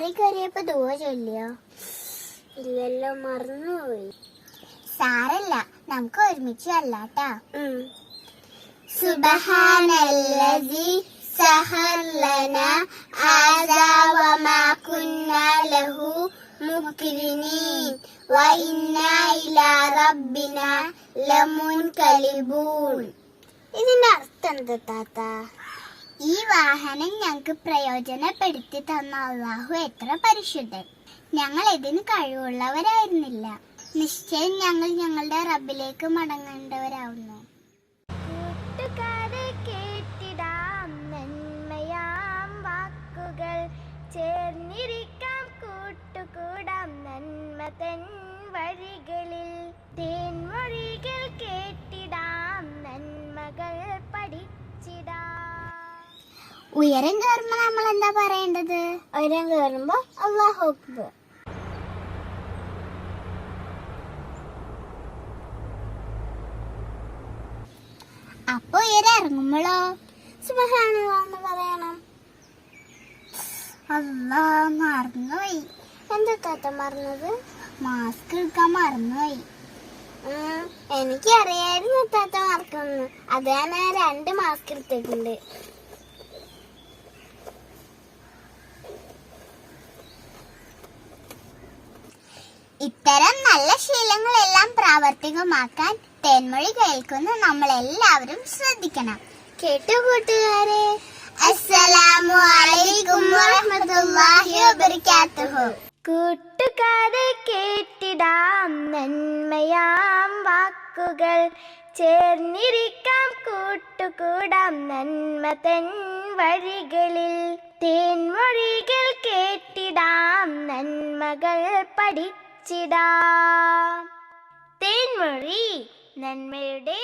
കയറിയപ്പോ ദുവ ചൊല്ലിയോ? ഇല്ലല്ലോ മറന്നുപോയി. സാരല്ല നമുക്ക് ഒരുമിച്ച് അല്ലാട്ടാ സുബഹാനല്ലദി സഹല്ലന ലനാ ഹാദാ വമാ കുന്നാ ലഹു മുക്രിനീൻ വഇന്നാ ഇലാ റബ്ബിനാ ലമുൻകലിബൂൻ. ഇതിന്റെ അർത്ഥം എന്താ താത്ത? ഈ വാഹനം ഞങ്ങൾക്ക് പ്രയോജനപ്പെടുത്തി തന്ന അള്ളാഹു എത്ര പരിശുദ്ധൻ. ഞങ്ങൾ ഇതിന് കഴിവുള്ളവരായിരുന്നില്ല. നിശ്ചയം ഞങ്ങൾ ഞങ്ങളുടെ റബ്ബിലേക്ക് മടങ്ങേണ്ടവരാവുന്നു. കൂട്ടുകാരെ കേട്ടിടാം നന്മയാം വാക്കുകൾ. ചേർന്നിരിക്കാം കൂട്ടുകൂടാം നന്മ തൻ വഴികളിൽ. തേൻമൊഴികൾ കേട്ടിടാം ഉയരം കയറുമ്പോ നമ്മൾ എന്താ പറയേണ്ടത്? ഉയരം കയറുമ്പോ അള്ളാഹു അക്ബർ. അപ്പൊ ഉയരം ഇറങ്ങുമ്പോഴോ? എന്ന് പറയണം. അള്ളാ മറന്നുപോയി. എന്താ താത്ത മറന്നത്? മാസ്ക് എടുക്കാൻ മറന്നുപോയി. എനിക്ക് അറിയായിരുന്നു താത്ത മറക്കുന്നു അതാണ് ഞാൻ രണ്ട് മാസ്ക് എടുത്തിട്ടുണ്ട്. ഇത്തരം നല്ല ശീലങ്ങളെല്ലാം പ്രാവർത്തികമാക്കാൻ തേൻമൊഴി കേൾക്കുന്ന നമ്മൾ എല്ലാവരും ശ്രദ്ധിക്കണം. കേട്ടു കൂട്ടുകാരെ? അസ്സലാമു അലൈക്കും വറഹ്മത്തുള്ളാഹി വബറകാതുഹു കൂട്ടുകാരെ കേട്ടിടാം നന്മയാം വാക്കുകൾ. ചേർന്നിരിക്കാം കൂട്ടുകൂടാം നന്മ തൻ വഴികളിൽ. തേൻമൊഴികൾ കേട്ടിടാം നന്മകൾ പഠിച്ചിടാം തേൻമൊഴി നന്മയുടെ